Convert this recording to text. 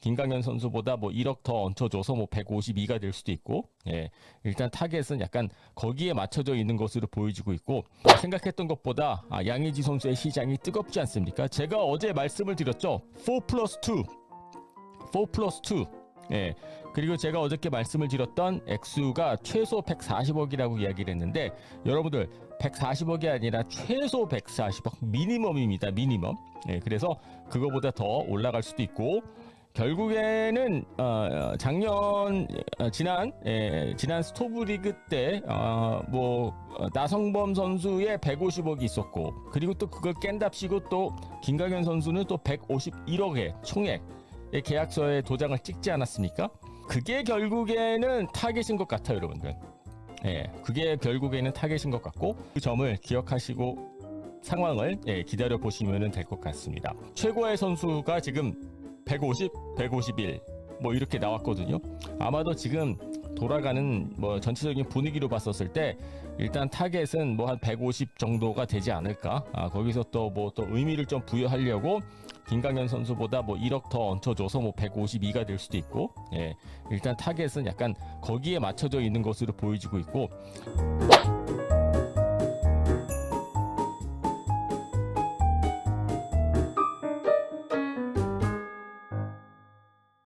김강현 선수보다 뭐 1억 더 얹혀줘서 뭐 152가 될 수도 있고, 예, 일단 타겟은 약간 거기에 맞춰져 있는 것으로 보여지고 있고, 생각했던 것보다 아, 양의지 선수의 시장이 뜨겁지 않습니까? 제가 어제 말씀을 드렸죠. 4 플러스 2. 4 플러스 2. 예. 그리고 제가 어저께 말씀을 드렸던 액수가 최소 140억이라고 이야기를 했는데 여러분들 140억이 아니라 최소 140억 미니멈입니다. 미니멈. 예. 그래서 그거보다 더 올라갈 수도 있고 결국에는 어, 작년 어, 지난 예, 지난 스토브리그 때뭐 나성범 선수의 150억이 있었고 그리고 또 그걸 깬답시고 또 김강현 선수는 또 151억의 총액 의 계약서에 도장을 찍지 않았습니까? 그게 결국에는 타겟인 것 같아요, 여러분들. 예, 그게 결국에는 타겟인 것 같고 그 점을 기억하시고 상황을 예, 기다려 보시면 될 것 같습니다. 최고의 선수가 지금 150, 151 뭐 이렇게 나왔거든요. 아마도 지금 돌아가는 뭐 전체적인 분위기로 봤었을 때 일단 타겟은 뭐 한 150 정도가 되지 않을까. 아, 거기서 또 뭐또 의미를 좀 부여하려고 김강현 선수보다 뭐 1억 더 얹혀줘서 뭐 152가 될 수도 있고, 예, 일단 타겟은 약간 거기에 맞춰져 있는 것으로 보여지고 있고,